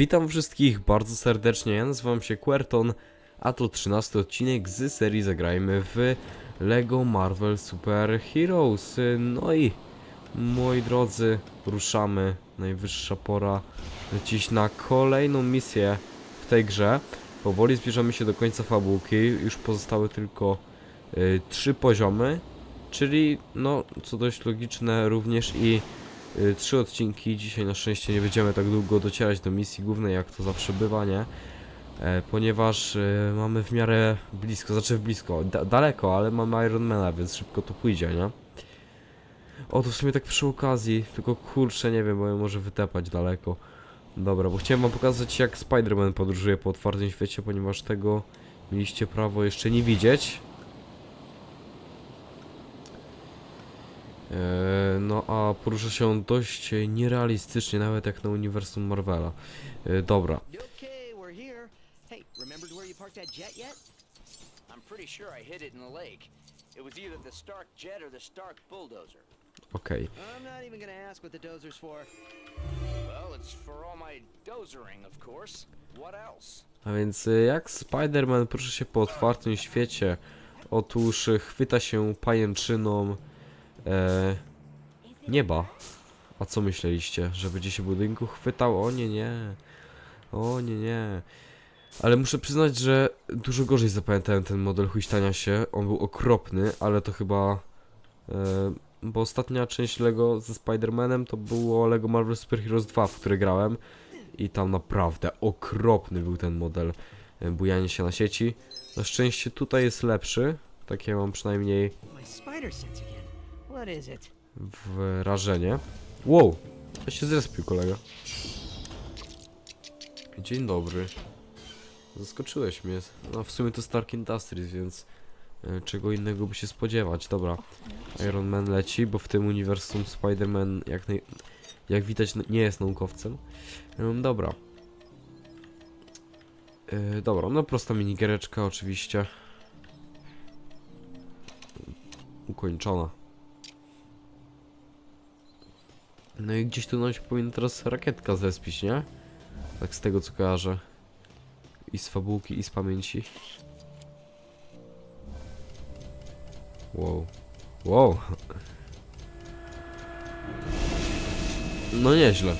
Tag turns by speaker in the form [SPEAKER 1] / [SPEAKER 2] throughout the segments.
[SPEAKER 1] Witam wszystkich bardzo serdecznie, ja nazywam się Querton, a to 13 odcinek z serii Zagrajmy w LEGO Marvel Super Heroes. No i moi drodzy, ruszamy, najwyższa pora lecieć na kolejną misję w tej grze. Powoli zbliżamy się do końca fabułki, już pozostały tylko y, trzy poziomy, czyli no, co dość logiczne, również i trzy odcinki. Dzisiaj na szczęście nie będziemy tak długo docierać do misji głównej, jak to zawsze bywa, nie? E, ponieważ e, mamy w miarę blisko, znaczy blisko, da daleko, ale mamy Ironmana, więc szybko to pójdzie, nie? O, to w sumie tak przy okazji, tylko kurczę, nie wiem, bo ja może wytepać daleko. Dobra, bo chciałem wam pokazać jak Spider-Man podróżuje po otwartym świecie, ponieważ tego mieliście prawo jeszcze nie widzieć. No a porusza się on dość e, nierealistycznie, nawet jak na uniwersum Marvela. E, dobra,
[SPEAKER 2] Okay,
[SPEAKER 1] okej.
[SPEAKER 3] Else?
[SPEAKER 1] A więc e, jak Spider-Man porusza się po otwartym świecie? Otóż e, chwyta się pajęczyną e, nieba. A co myśleliście? Że będzie się budynku chwytał? O nie, nie. O nie, nie. Ale muszę przyznać, że dużo gorzej zapamiętałem ten model huśtania się. On był okropny, ale to chyba... E, bo ostatnia część LEGO ze Spider-Manem to było LEGO Marvel Super Heroes 2, w które grałem. I tam naprawdę okropny był ten model e, bujania się na sieci. Na szczęście tutaj jest lepszy. Takie mam przynajmniej Wrażenie. Wow! To się zrespił kolega. Dzień dobry. Zaskoczyłeś mnie. No w sumie to Stark Industries, więc e, czego innego by się spodziewać. Dobra. Iron Man leci, bo w tym uniwersum Spider-Man jak, jak widać nie jest naukowcem. Ym, dobra. Yy, dobra, no prosta minigiereczka oczywiście. Ukończona. No i gdzieś tu nam się powinna teraz rakietka zespić, nie? Tak z tego co kojarzę. I z fabułki, i z pamięci. Wow. Wow. No nieźle.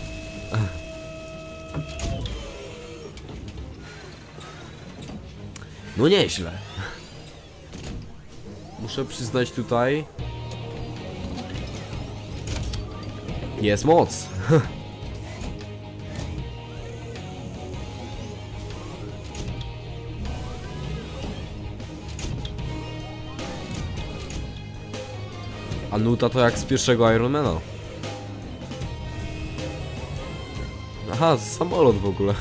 [SPEAKER 1] No nieźle. Muszę przyznać tutaj. Jest moc. A nuta to jak z pierwszego Ironmana. Aha, samolot w ogóle.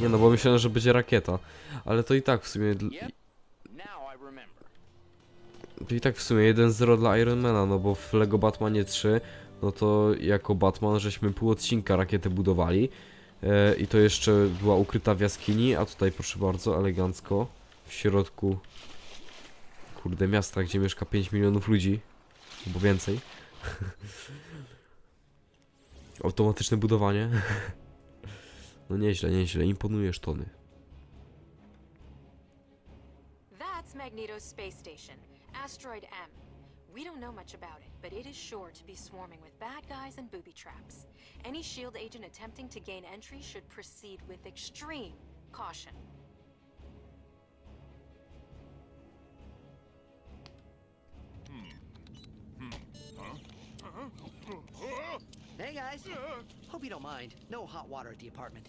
[SPEAKER 1] Nie no, bo myślałem, że będzie rakieta. Ale to i tak w sumie...
[SPEAKER 3] i
[SPEAKER 1] tak w sumie 1-0 dla Ironmana, no bo w Lego Batmanie 3, no to jako Batman żeśmy pół odcinka rakietę budowali. E, I to jeszcze była ukryta w jaskini, a tutaj proszę bardzo, elegancko, w środku, kurde, miasta, gdzie mieszka 5 milionów ludzi, albo więcej. Automatyczne budowanie. No nieźle, nieźle, imponujesz Tony.
[SPEAKER 4] That's Magneto's space station, Asteroid M. We don't know much about it, but it is sure to be swarming with bad guys and booby traps. Any SHIELD agent attempting to gain entry should proceed with extreme caution.
[SPEAKER 2] Hey guys. Hope you don't mind. No hot water at the apartment.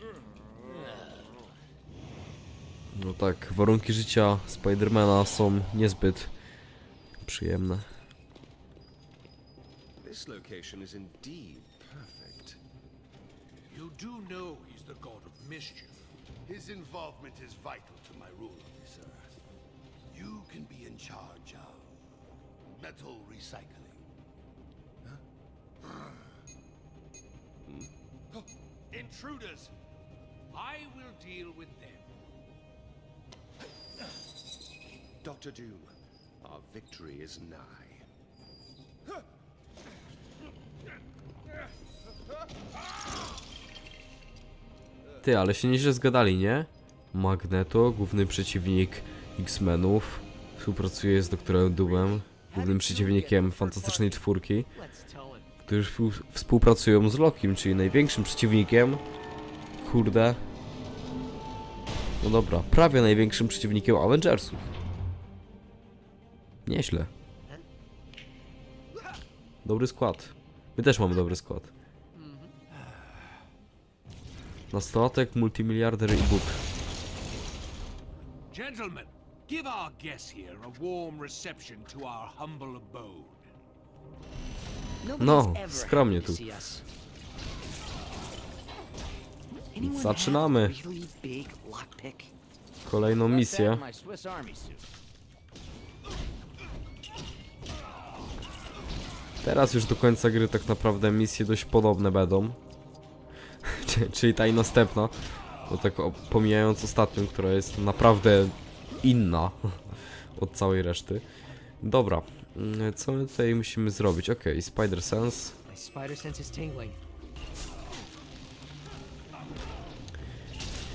[SPEAKER 1] Uh, No tak, warunki życia Spidermana są niezbyt przyjemne.
[SPEAKER 5] This location is indeed perfect.
[SPEAKER 6] You do know he's the god of mischief.
[SPEAKER 7] His involvement is vital to my rule of this earth. You can be in charge of metal recycling.
[SPEAKER 6] Intruders! I will deal with them.
[SPEAKER 5] Doctor Doom, our victory is nigh.
[SPEAKER 1] Ty, ale się nieźle zgadali, nie? Magneto, główny przeciwnik X-Menów, współpracuje z doktorem Doomem, głównym przeciwnikiem Fantastycznej Czwórki, którzy współ- współpracują z Lokim, czyli największym przeciwnikiem. Kurde. No dobra, prawie największym przeciwnikiem Avengersów. Nieźle. Dobry skład. My też mamy dobry skład. Nastolatek, multimiliarder i Bóg.
[SPEAKER 6] Gentlemen, give our guests here a warm reception to our humble abode.
[SPEAKER 1] No, skromnie tu. Zaczynamy. Kolejną misję. Teraz już do końca gry tak naprawdę misje dość podobne będą. Czy- Czyli ta i następna. Bo tak pomijając ostatnią, która jest naprawdę inna od całej reszty. Dobra, mm, co my tutaj musimy zrobić? Okej, Spider Sense.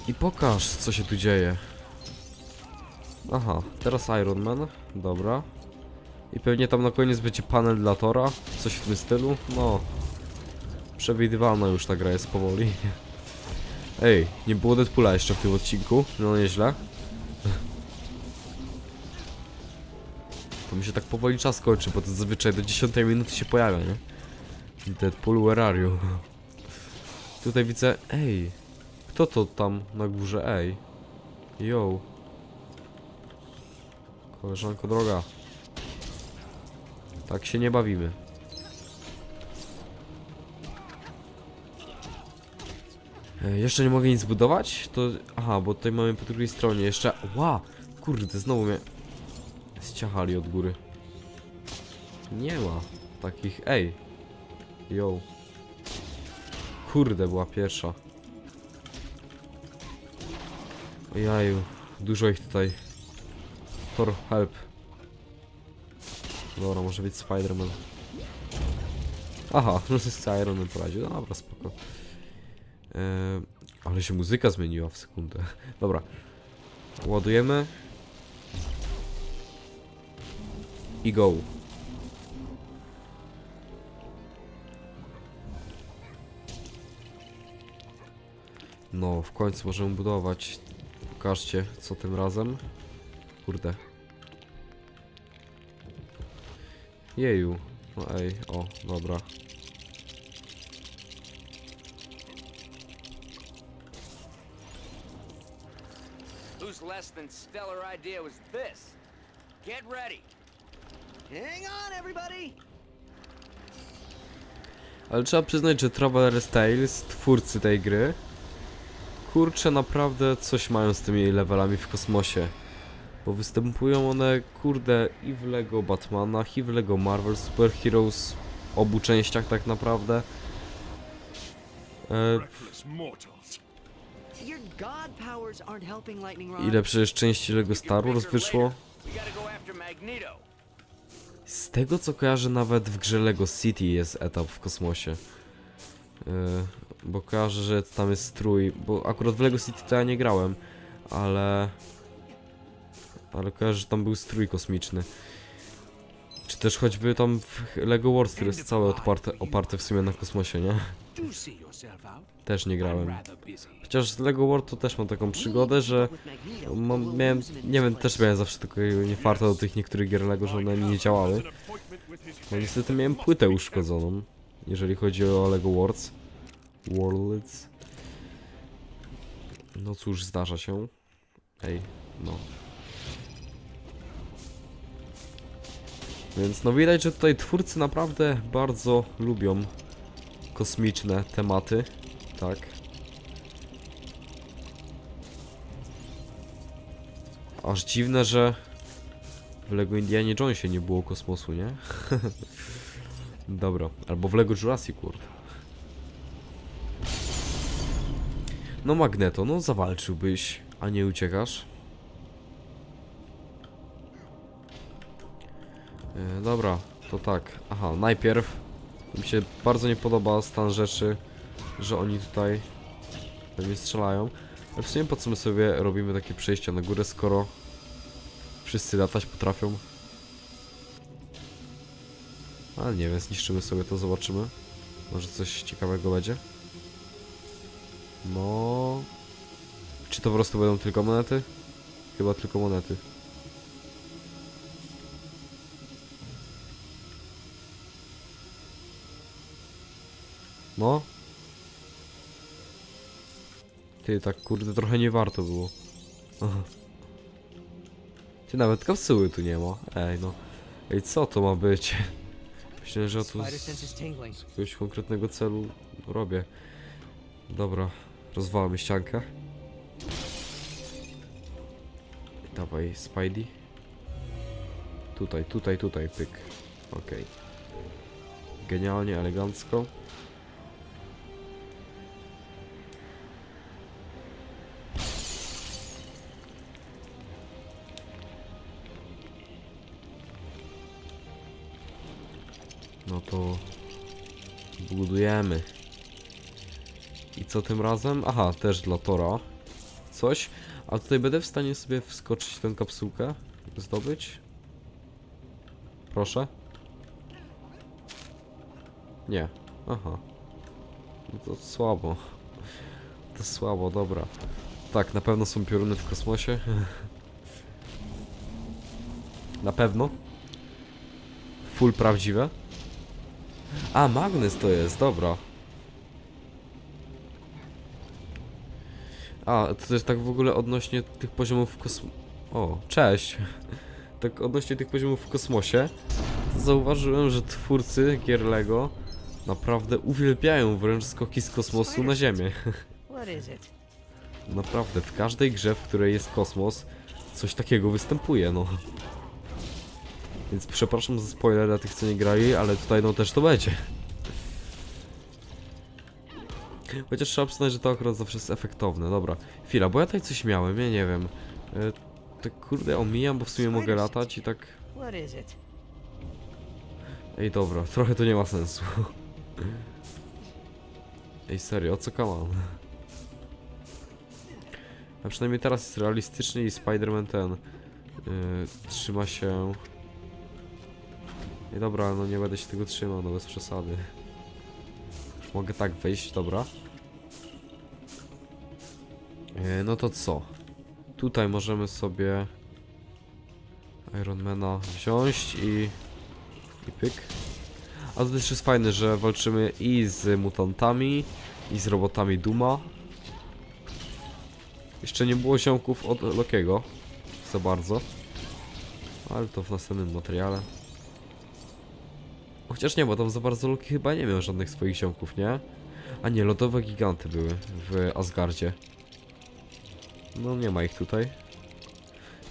[SPEAKER 1] I pokaż, co się tu dzieje. Aha, teraz Iron Man. Dobra. I pewnie tam na koniec będzie panel dla Tora. Coś w tym stylu. No. Przewidywalna już ta gra jest powoli. Ej, nie było Deadpoola jeszcze w tym odcinku. No nieźle. To mi się tak powoli czas kończy, bo to zazwyczaj do 10 minuty się pojawia, nie? Deadpool, where are you? Tutaj widzę... Ej, kto to tam na górze? Ej. Yo. Koleżanko droga. Tak się nie bawimy. E, jeszcze nie mogę nic zbudować? To... Aha, bo tutaj mamy po drugiej stronie jeszcze... Ła! Kurde, znowu mnie... Ściachali od góry. Nie ma takich... Ej! Yo. Kurde, była pierwsza. Ojaju, dużo ich tutaj. Thor, help. Dobra, może być Spider-Man. Aha, no z Iron Man poradził. No Dobra, spoko. Eee, ale się muzyka zmieniła w sekundę. Dobra. Ładujemy. I go. No, w końcu możemy budować. Pokażcie, co tym razem. Kurde. Jeju. No ej, o, dobra.
[SPEAKER 3] Whose less than stellar idea was this? Get ready.
[SPEAKER 2] Hang on, everybody!
[SPEAKER 1] Ale trzeba przyznać, że Traveler's Tales, twórcy tej gry, kurczę, naprawdę coś mają z tymi levelami w kosmosie. Bo występują one, kurde, i w LEGO Batmanach, i w LEGO Marvel Super Heroes, obu częściach tak naprawdę. E, ile przecież części LEGO Star Wars wyszło? Z tego co kojarzę, nawet w grze LEGO City jest etap w kosmosie. Yy, bo kojarzę, że tam jest strój. Bo akurat w LEGO City to ja nie grałem, ale. Ale kojarzę, że tam był strój kosmiczny. Czy też choćby tam w LEGO Wars, który jest całe oparte, oparte w sumie na kosmosie, nie? Też nie grałem. Chociaż z LEGO World to też mam taką przygodę, że mam, miałem, nie wiem, też miałem zawsze takiego niefarta do tych niektórych gier LEGO, że one mi nie działały. No niestety miałem płytę uszkodzoną, jeżeli chodzi o LEGO Worlds. Worlds. No cóż, zdarza się. Ej, no. Więc no widać, że tutaj twórcy naprawdę bardzo lubią kosmiczne tematy. Tak. Aż dziwne, że w Lego Indianie Jonesie nie było kosmosu, nie? Dobra, albo w Lego Jurassic World. No Magneto, no zawalczyłbyś, a nie uciekasz. E, dobra, to tak. Aha, najpierw mi się bardzo nie podoba stan rzeczy że oni tutaj we mnie strzelają. Ale w sumie po co my sobie robimy takie przejścia na górę, skoro wszyscy latać potrafią? Ale nie wiem, zniszczymy sobie to, zobaczymy. Może coś ciekawego będzie? No... Czy to po prostu będą tylko monety? Chyba tylko monety. No. Ty, tak kurde, trochę nie warto było. Ty, nawet kapsuły tu nie ma. Ej, no. Ej, co to ma być? Myślę, że ja tu
[SPEAKER 2] tingling.
[SPEAKER 1] z jakiegoś konkretnego celu robię. Dobra, rozwalamy ściankę. Dawaj, Spidey. Tutaj, tutaj, tutaj, pyk. Okej. Genialnie, elegancko. To budujemy. I co tym razem? Aha, też dla Tora. Coś. A tutaj będę w stanie sobie wskoczyć tę kapsułkę? Zdobyć? Proszę? Nie. Aha. No to słabo. To słabo, dobra. Tak, na pewno są pioruny w kosmosie. na pewno. Full prawdziwe. A, magnes to jest, dobra. A, to też tak w ogóle odnośnie tych poziomów w kosmo... O, cześć. Tak odnośnie tych poziomów w kosmosie, to zauważyłem, że twórcy gier Lego naprawdę uwielbiają wręcz skoki z kosmosu na Ziemię.
[SPEAKER 2] What is it?
[SPEAKER 1] Naprawdę, w każdej grze, w której jest kosmos, coś takiego występuje, no. Więc przepraszam za spoiler dla tych, co nie grali, ale tutaj no też to będzie. Chociaż trzeba przyznać, że to akurat zawsze jest efektowne. Dobra, chwila, bo ja tutaj coś miałem, ja nie wiem. E, tak kurde, omijam, bo w sumie mogę latać i tak... Ej, dobra, trochę to nie ma sensu. Ej, serio, co kaman? A przynajmniej teraz jest realistycznie i Spider-Man ten yy, trzyma się... Ej, dobra, no nie będę się tego trzymał, no bez przesady. Już mogę tak wejść, dobra. Yy, no to co? Tutaj możemy sobie Ironmana wziąć i... i pyk. A to też jest fajne, że walczymy i z mutantami, i z robotami Duma. Jeszcze nie było ziomków od Lokiego. Za bardzo. Ale to w następnym materiale. Chociaż nie, bo tam za bardzo Loki chyba nie miał żadnych swoich ziomków, nie? A nie, lodowe giganty były w Asgardzie. No nie ma ich tutaj.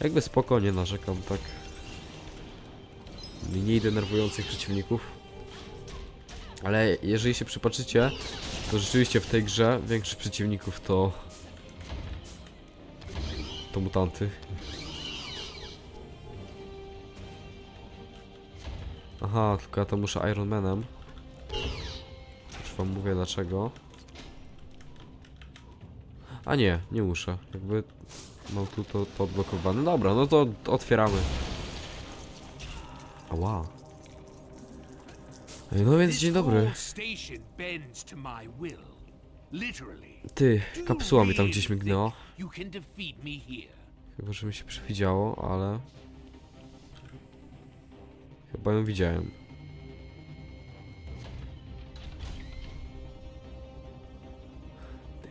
[SPEAKER 1] Jakby spoko, nie narzekam, tak. Mniej denerwujących przeciwników. Ale jeżeli się przypatrzycie, to rzeczywiście w tej grze większość przeciwników to... To mutanty. Aha, tylko ja to muszę Iron Manem. Już wam mówię dlaczego. A nie, nie muszę. Jakby mam tu to, to odblokowane. Dobra, no to otwieramy. Ała. No więc dzień dobry. Ty, kapsuła mi tam gdzieś mignęła. Chyba, że mi się przewidziało, ale... Chyba ją widziałem.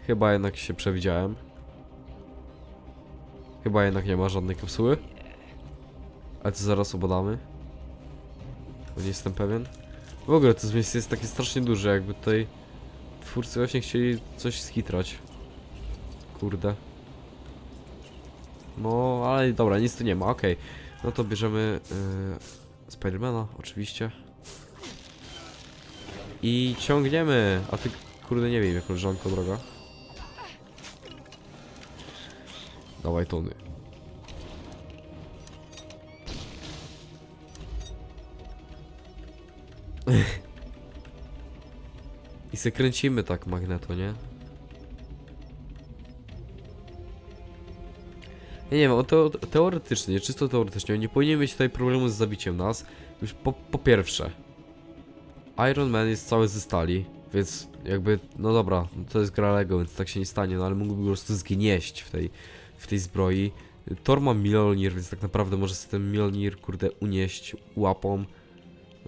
[SPEAKER 1] Chyba jednak się przewidziałem. Chyba jednak nie ma żadnej kapsuły. Ale to zaraz obadamy. Bo nie jestem pewien. W ogóle to miejsce jest takie strasznie duże, jakby tutaj twórcy właśnie chcieli coś skitrać. Kurde. No, ale dobra, nic tu nie ma, okej. No to bierzemy yy, Spidermana, oczywiście. I ciągniemy. A ty, kurde, nie wiem, jak koleżanko droga. Dawaj tony. I se kręcimy tak magneto, nie? Ja nie wiem, o to, teoretycznie, czysto teoretycznie, nie powinien mieć tutaj problemu z zabiciem nas. Już po, po pierwsze, Iron Man jest cały ze stali, więc jakby, no dobra, to jest gra Lego, więc tak się nie stanie, no ale mógłby po prostu zgnieść w tej, w tej zbroi. Thor ma Mjolnir, więc tak naprawdę może sobie ten Mjolnir, kurde, unieść łapą.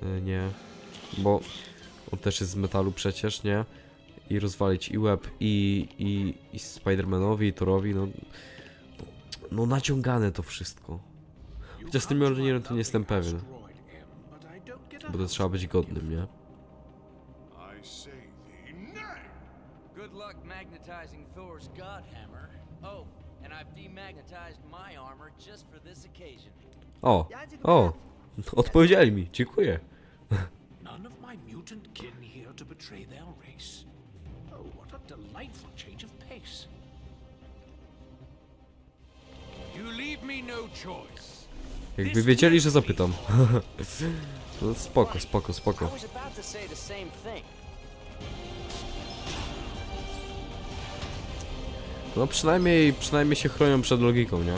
[SPEAKER 1] E, nie, bo on też jest z metalu przecież, nie? I rozwalić i łeb, i, i, i Spider-Manowi, i Thorowi, no... No naciągane to wszystko. Chociaż z tym Mjolnirem to nie jestem pewien. Bo to trzeba być godnym, nie?
[SPEAKER 3] Good luck magnetizing Thor's God Hammer. Oh, and I've demagnetized my armor just for this occasion.
[SPEAKER 1] O! O! Odpowiedzieli mi, dziękuję.
[SPEAKER 6] None of my mutant kin here to betray their race. Oh, what a delightful
[SPEAKER 1] Jakby wiedzieli, że zapytam. No spoko, spoko, spoko. No przynajmniej, przynajmniej się chronią przed logiką, nie?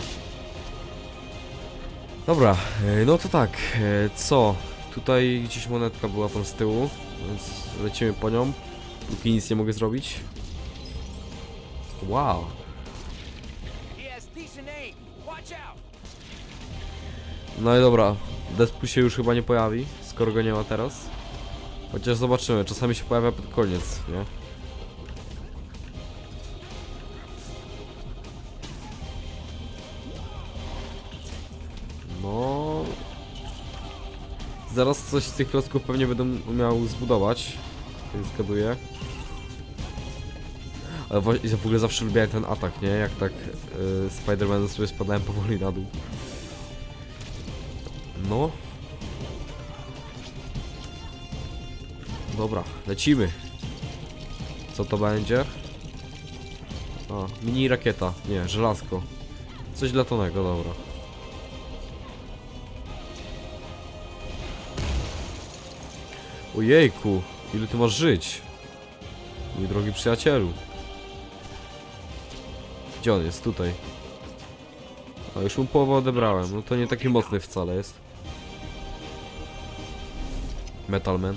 [SPEAKER 1] Dobra, e, no to tak, e, co? Tutaj gdzieś monetka była tam z tyłu, więc lecimy po nią, póki nic nie mogę zrobić. Wow, no i dobra, Deadpool się już chyba nie pojawi, skoro go nie ma teraz. Chociaż zobaczymy, czasami się pojawia pod koniec, nie? No... Zaraz coś z tych klocków pewnie będę umiał zbudować, więc zgaduję. Ale w ogóle zawsze lubiłem ten atak, nie? Jak tak yy, Spider-Man sobie spadałem powoli na dół. No. Dobra, lecimy. Co to będzie? A, mini rakieta. Nie, żelazko. Coś dla Tonego, dobra. Ojejku, ile ty masz żyć? Mój drogi przyjacielu. Gdzie on jest? Tutaj. A już mu połowę odebrałem, no to nie taki mocny wcale jest. Metalman.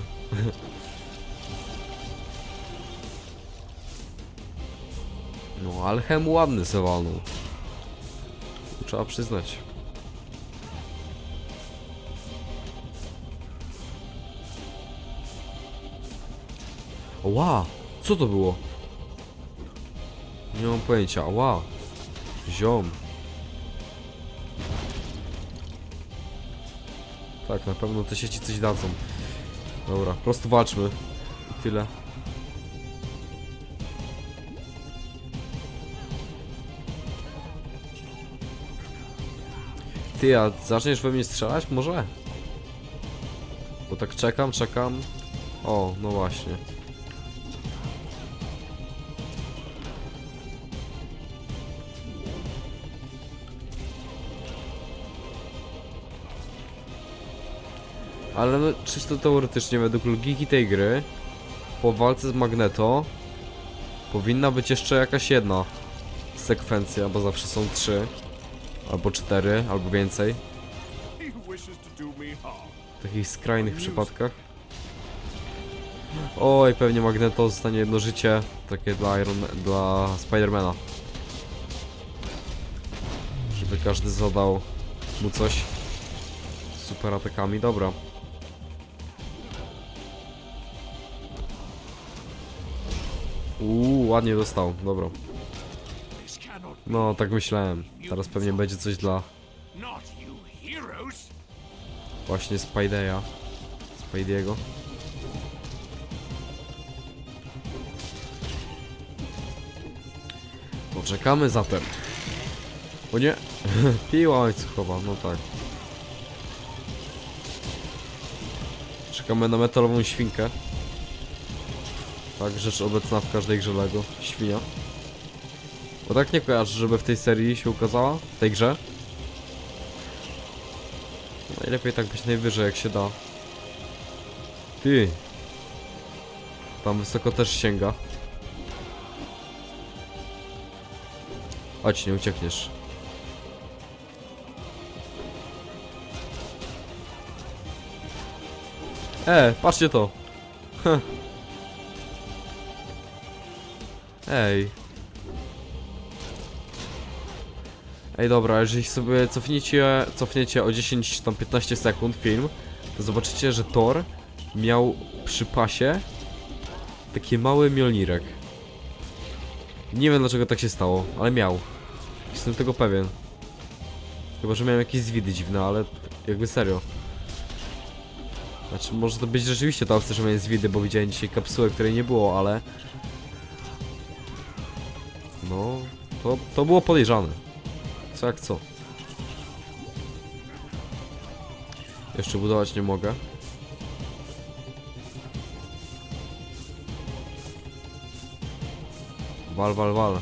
[SPEAKER 1] No, ale ładny se walnął. Trzeba przyznać. Ła! Co to było? Nie mam pojęcia. Ła! Ziom. Tak, na pewno te sieci coś dadzą. Dobra, po prostu walczmy. Tyle. Ty, a zaczniesz we mnie strzelać? Może? Bo tak czekam, czekam. O, no właśnie. Ale no, czysto teoretycznie, według logiki tej gry, po walce z Magneto powinna być jeszcze jakaś jedna sekwencja, bo zawsze są trzy, albo cztery, albo więcej. W takich skrajnych przypadkach. Oj, pewnie Magneto zostanie jedno życie, takie dla Iron dla Spidermana. Żeby każdy zadał mu coś super atakami, dobra. Uuu, ładnie dostał, dobra. No, tak myślałem. Teraz pewnie będzie coś dla właśnie Spidey'a. Spidey'ego. Poczekamy zatem. O nie! Piła łańcuchowa, no tak. Czekamy na metalową świnkę. Tak, rzecz obecna w każdej grze Lego. Świnia. Bo tak nie kojarzę, żeby w tej serii się ukazała? W tej grze? Najlepiej tak być najwyżej jak się da. Ty. Tam wysoko też sięga. Chodź, nie uciekniesz. E, patrzcie to. Heh. Ej. Ej, dobra, jeżeli sobie cofniecie, cofniecie o 10 czy tam 15 sekund film, to zobaczycie, że Thor miał przy pasie taki mały Mjolnirek. Nie wiem dlaczego tak się stało, ale miał. Jestem tego pewien. Chyba, że miałem jakieś zwidy dziwne, ale jakby serio. Znaczy, może to być rzeczywiście ta opcja, że miałem zwidy, bo widziałem dzisiaj kapsułę, której nie było, ale... No, to, to było podejrzane. Co jak co. Jeszcze budować nie mogę. Wal, wal, wal.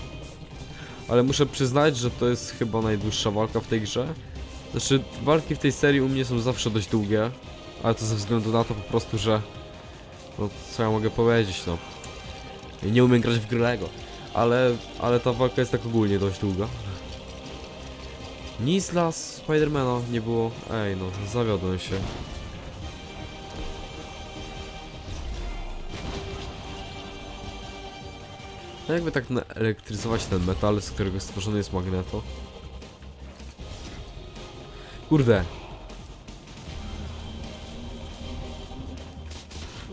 [SPEAKER 1] Ale muszę przyznać, że to jest chyba najdłuższa walka w tej grze. Znaczy, walki w tej serii u mnie są zawsze dość długie. Ale to ze względu na to po prostu, że... No, co ja mogę powiedzieć, no. Nie umiem grać w gry Lego. Ale, ale ta walka jest tak ogólnie dość długa. Nic dla Spidermana nie było. Ej, no, zawiodłem się. No jakby tak elektryzować ten metal, z którego stworzony jest magneto. Kurde.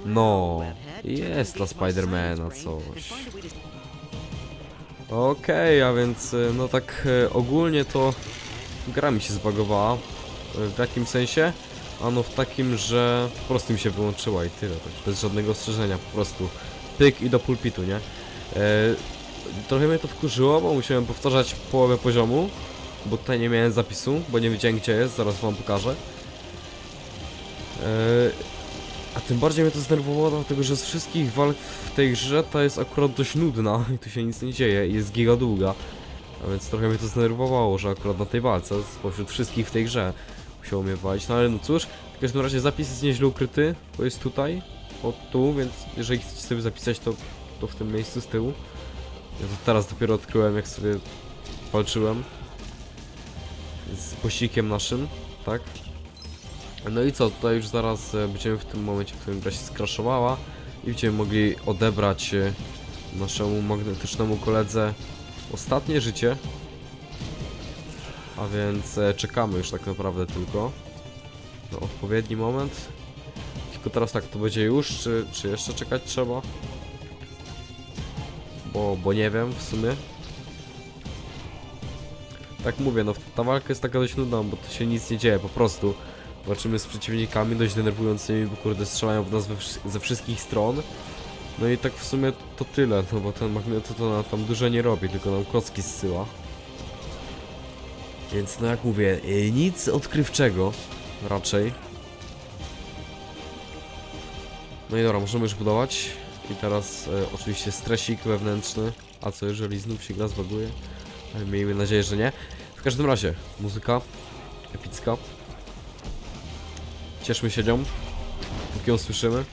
[SPEAKER 1] No, jest dla Spidermana coś. Okej, a więc y, no tak y, ogólnie to gra mi się zbagowała. Y, W jakim sensie? Ano w takim, że po prostu mi się wyłączyła i tyle, tak bez żadnego ostrzeżenia, po prostu pyk i do pulpitu, nie? Trochę mnie to wkurzyło, bo musiałem powtarzać połowę poziomu, bo tutaj nie miałem zapisu, bo nie wiedziałem gdzie jest, zaraz wam pokażę. Tym bardziej mnie to zdenerwowało, dlatego że z wszystkich walk w tej grze ta jest akurat dość nudna i tu się nic nie dzieje i jest giga długa. A więc trochę mnie to zdenerwowało, że akurat na tej walce, spośród wszystkich w tej grze, musiało mnie walić. No ale no cóż, w każdym razie zapis jest nieźle ukryty, bo jest tutaj, o tu, więc jeżeli chcecie sobie zapisać to, to w tym miejscu z tyłu. Ja to teraz dopiero odkryłem, jak sobie walczyłem z posikiem naszym, tak? No i co, tutaj już zaraz e, będziemy w tym momencie, w którym gra się skraszowała i będziemy mogli odebrać e, naszemu magnetycznemu koledze ostatnie życie. A więc e, czekamy już tak naprawdę tylko na odpowiedni moment. Tylko teraz tak, to będzie już, czy, czy jeszcze czekać trzeba? Bo, bo nie wiem w sumie. Tak mówię, no ta walka jest taka dość nudna, bo tu się nic nie dzieje, po prostu. Walczymy z przeciwnikami dość denerwującymi, bo kurde strzelają w nas we, ze wszystkich stron. No i tak w sumie to tyle, no bo ten magneto to na, tam dużo nie robi, tylko nam kocki zsyła. Więc no jak mówię, y, nic odkrywczego raczej. No i dobra, możemy już budować. I teraz e, oczywiście stresik wewnętrzny. A co jeżeli znów się gra zbaguje? Miejmy nadzieję, że nie. W każdym razie, muzyka epicka. Cieszmy się nią, póki ją słyszymy.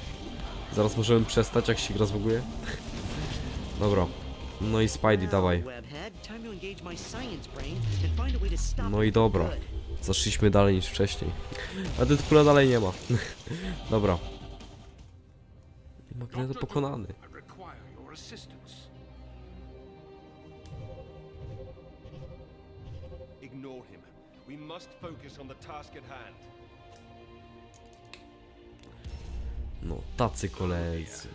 [SPEAKER 1] Zaraz możemy przestać, jak się gra zbaguje. Dobra. No i Spidey, dawaj. No i dobra. Zaszliśmy dalej niż wcześniej. A Deadpoola dalej nie ma. Dobra. Magneto pokonany.
[SPEAKER 5] Ignore him. We must focus on the task at hand.
[SPEAKER 1] No, tacy koledzy.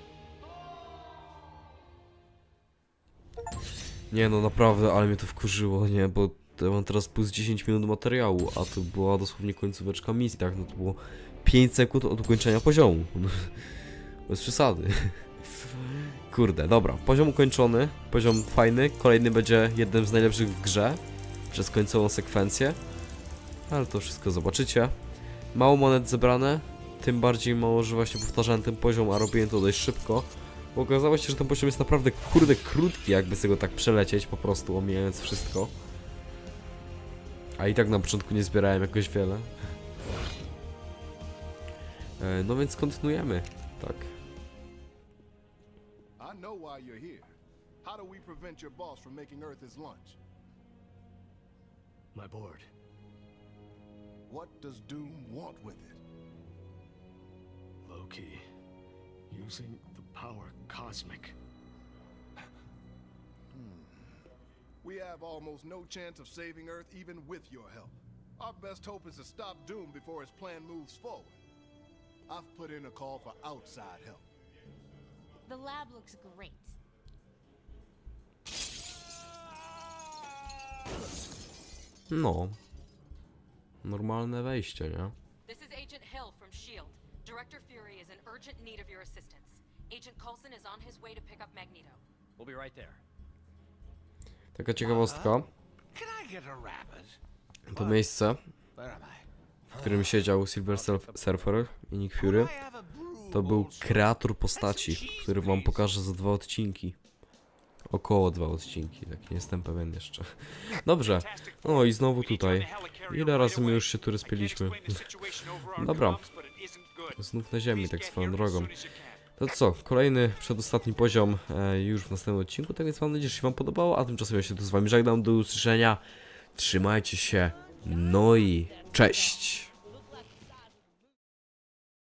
[SPEAKER 1] Nie no, naprawdę, ale mnie to wkurzyło, nie, bo ja mam teraz plus 10 minut materiału, a to była dosłownie końcóweczka misji, tak, no to było 5 sekund od ukończenia poziomu. Bez przesady. Kurde, dobra, poziom ukończony, poziom fajny, kolejny będzie jednym z najlepszych w grze, przez końcową sekwencję, ale to wszystko zobaczycie. Mało monet zebrane, tym bardziej mało, że właśnie powtarzałem ten poziom, a robiłem to dość szybko. Bo okazało się, że ten poziom jest naprawdę kurde krótki, jakby z tego tak przelecieć, po prostu omijając wszystko. A i tak na początku nie zbierałem jakoś wiele. E, No więc kontynuujemy, tak.
[SPEAKER 8] know why you're here. How do we prevent your boss from making Earth his lunch?
[SPEAKER 2] My board.
[SPEAKER 8] What does Doom want with it?
[SPEAKER 2] Loki. Using the power cosmic. Hmm.
[SPEAKER 8] We have almost no chance of saving Earth even with your help. Our best hope is to stop Doom before his plan moves forward. I've put in a call for outside help.
[SPEAKER 9] The lab looks great.
[SPEAKER 1] No. Normalne wejście, nie?
[SPEAKER 4] Director Fury is in urgent need of your assistance. Agent Coulson is on his way to pick up Magneto.
[SPEAKER 3] We'll be right there.
[SPEAKER 1] Taka ciekawostka.
[SPEAKER 6] Can I get a rabbit?
[SPEAKER 1] To miejsce,
[SPEAKER 6] Where am I?
[SPEAKER 1] w którym siedział Silver Surf- Surfer i Nick Fury,
[SPEAKER 6] I have a brew
[SPEAKER 1] to był kreator postaci, który wam pokażę za dwa odcinki. Około dwa odcinki, tak nie jestem pewien jeszcze. Dobrze, no i znowu tutaj. Ile razy my już się tu rozpieliśmy? Dobra, znów na ziemi, tak swoją drogą. To co, kolejny, przedostatni poziom e, już w następnym odcinku, tak więc mam nadzieję, że się wam podobało, a tymczasem ja się tu z wami żegnam, do usłyszenia, trzymajcie się, no i cześć!